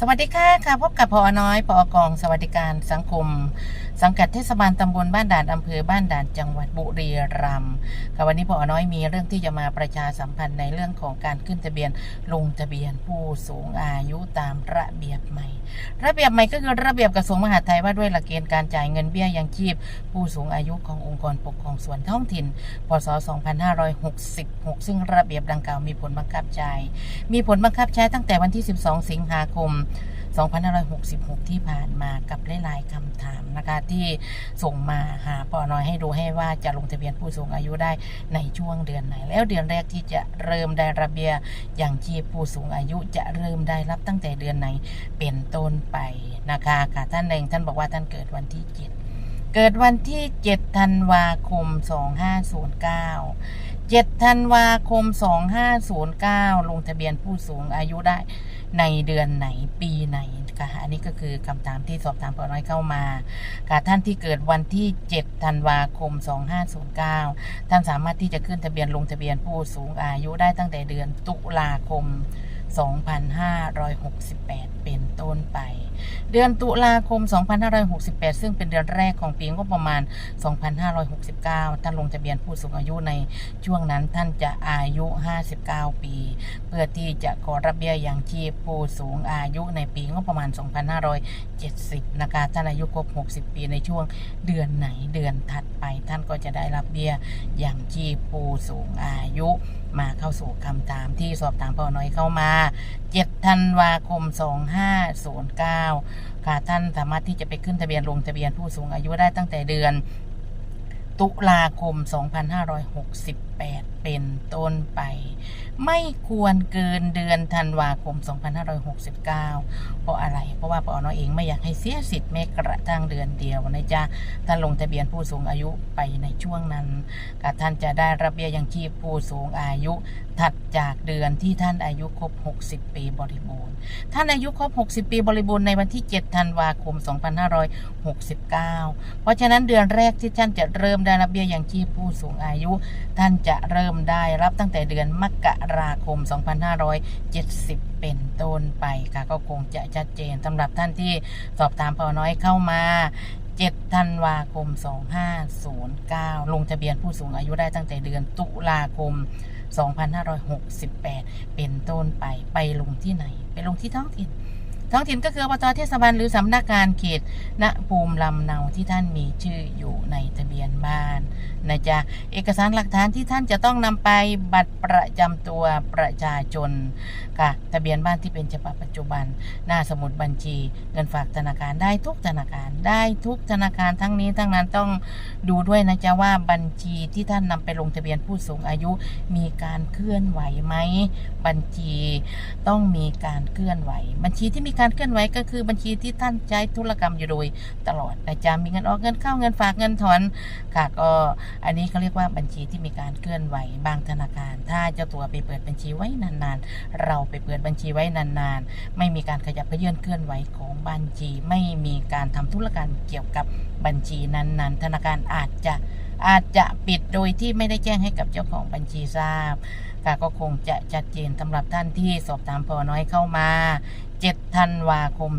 สวัสดีค่ะค่ะพบกับพอน้อยพอกองสวัสดิการสังคม สังกัดเทศบาลตำบลบ้านด่านอำเภอบ้านด่านจังหวัดบุรีรัมย์ค่ะวันนี้พอน้อยมีเรื่องที่จะมาประชาสัมพันธ์ในเรื่องของการขึ้นทะเบียนลงทะเบียนผู้สูงอายุตามระเบียบใหม่ ระเบียบใหม่ก็คือระเบียบกระทรวงมหาดไทยว่าด้วยหลักเกณฑ์การจ่ายเงินเบี้ยยังชีพ ผู้สูงอายุขององค์กรปกครองส่วนท้องถิ่น พศ 2566 ซึ่งระเบียบดังกล่าวมีผลบังคับใช้ มีผลบังคับใช้ตั้งแต่วันที่ 12 สิงหาคม 2566 ที่ผ่านมากับหลายๆคำถามนะคะที่ส่งมาหาปอน้อยให้ดูให้ว่าจะลงทะเบียนผู้สูงอายุได้ในช่วงเดือนไหน แล้วเดือนแรกที่จะเริ่มได้ระเบียบอย่างชีพผู้สูงอายุจะเริ่มได้รับตั้งแต่เดือนไหนเป็นต้นไปนะคะค่ะท่านเองท่านบอกว่าท่านเกิดวันที่7เกิดวันที่ 7 ธันวาคม 2509 7 ธันวาคม 2509 ลงทะเบียนผู้สูงอายุได้ ในเดือนไหนปีไหนค่ะอันนี้ก็คือคำถามที่สอบถามปอน้อยเข้ามาค่ะท่านที่เกิดวันที่7ธันวาคม 2509 ท่านสามารถที่จะขึ้นทะเบียนลงทะเบียนผู้สูงอายุได้ตั้งแต่เดือนตุลาคม 2568 เป็นต้นไป เดือนตุลาคม 2568 ซึ่งเป็นเดือนแรกของปีงบประมาณ 2569 ท่านลงทะเบียนผู้สูงอายุในช่วงนั้นท่านจะอายุ 59 ปี เพื่อที่จะขอรับเบี้ยอย่างชีพผู้สูงอายุในปีงบประมาณ 2570 นะคะ ท่านอายุครบ 60 ปีในช่วงเดือนไหนเดือนถัดไป ท่านก็จะได้รับเบี้ยอย่างชีพผู้สูงอายุมาเข้าสู่คำถามที่สอบถามพ่อน้อยเข้ามา 7 ธันวาคม 2509ค่ะ ท่านสามารถที่จะไปขึ้นทะเบียนลงทะเบียนผู้สูงอายุได้ตั้งแต่เดือน ตุลาคม 2568 เป็นต้นไป ไม่ควรเกินเดือนธันวาคม 2569 เพราะอะไร เพราะว่าปอนอเองไม่อยากให้เสียสิทธิ์แม้กระทั่งเดือนเดียวนะจ๊ะท่านลงทะเบียนผู้สูงอายุไปในช่วงนั้นค่ะท่านจะได้รับเบี้ยยังชีพผู้สูงอายุ ถัดจากเดือนที่ท่านอายุครบ 60 ปีบริบูรณ์ ท่านอายุครบ 60 ปีบริบูรณ์ในวันที่ 7 ธันวาคม 2569 เพราะฉะนั้นเดือนแรกที่ท่านจะเริ่มได้รับเบี้ยยังชีพผู้สูงอายุ ท่านจะเริ่มได้รับตั้งแต่เดือนมกราคม 2570 เป็นต้นไปค่ะ ก็คงจะชัดเจนสำหรับท่านที่สอบถามพอน้อยเข้ามา7ธันวาคม 2509 ลงทะเบียนผู้สูงอายุได้ตั้งแต่เดือนตุลาคม 2568 เป็นต้นไป ไปลงที่ไหน ไปลงที่ท้องถิ่น ท้องถิ่นก็คืออบตเทศบาลหรือสำนักงานเขตณภูมิลำเนาที่ท่านมีชื่ออยู่ในทะเบียนบ้านนะจ๊ะเอกสารหลักฐานที่ท่านจะต้องนำไปบัตรประจำตัวประชาชนค่ะทะเบียนบ้านที่เป็นฉบับปัจจุบัน หน้าสมุดบัญชี เงินฝากธนาคารได้ทุกธนาคารได้ทุกธนาคารทั้งนี้ทั้งนั้นต้องดูด้วยนะจ๊ะว่าบัญชีที่ท่านนำไปลงทะเบียนผู้สูงอายุมีการเคลื่อนไหวไหมบัญชีต้องมีการเคลื่อนไหว บัญชีที่มีการเคลื่อนไหวก็คือบัญชีที่ท่านใช้ธุรกรรมอยู่โดยตลอดนะจ๊ะมีเงินออกเงินเข้าเงินฝากเงินถอนค่ะก็อันนี้เขาเรียกว่าบัญชีที่มีการเคลื่อนไหวบางธนาคาร ถ้าเจ้าตัวไปเปิดบัญชีไว้นานๆ เราไปเปิดบัญชีไว้นานๆ ไม่มีการขยับเขยื่อนเคลื่อนไหวของบัญชี ไม่มีการทำธุรกรรมเกี่ยวกับบัญชีนั้นๆ ธนาคารอาจจะอาจจะปิดโดยที่ไม่ได้แจ้งให้กับเจ้าของบัญชีทราบค่ะก็คงจะชัดเจนสำหรับท่านที่สอบถามพอน้อยเข้ามา7ธันวาคม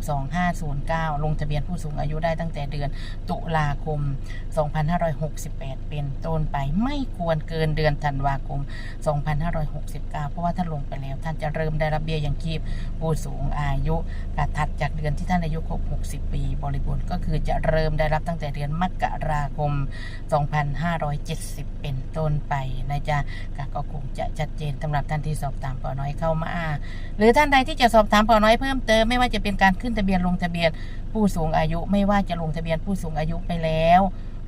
2509 ลงทะเบียนผู้สูงอายุได้ตั้งแต่เดือนตุลาคม 2568 เป็นต้นไปไม่ควรเกินเดือนธันวาคม 2569 เพราะว่าท่านลงไปแล้ว ท่านจะเริ่มได้รับเบี้ยยังชีพผู้สูงอายุกถัดจากเดือนที่ท่านอายุครบ 60 ปี บริบูรณ์ก็คือจะเริ่มได้รับตั้งแต่เดือนมกราคม 2570 เป็นต้นไปนะจ๊ะก็คงจะชัดเจนสำหรับท่านที่สอบถามปอน้อยเข้ามา หรือท่านใดที่จะสอบถามปอน้อยเพิ่ิ่มเติมไม่ว่าจะเป็นการขึ้นทะเบียนลงทะเบียนผู้สูงอายุ ไม่ว่าจะลงทะเบียนผู้สูงอายุไปแล้ว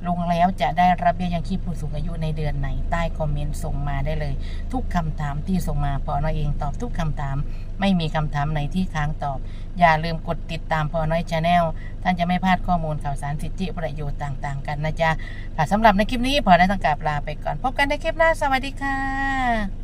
ลงแล้วจะได้รับเบี้ยยังชีพผู้สูงอายุในเดือนไหนใต้คอมเมนต์ส่งมาได้เลย ทุกคำถามที่ส่งมาปอน้อยเองตอบทุกคำถาม ไม่มีคำถามไหนที่ค้างตอบ อย่าลืมกดติดตามพอน้อยชาแนลท่านจะไม่พลาดข้อมูลข่าวสารสิทธิประโยชน์ต่าง ๆ กันนะจ๊ะค่ะสำหรับในคลิปนี้พอได้ต้องกราบลาไปก่อน พบกันในคลิปหน้าสวัสดีค่ะ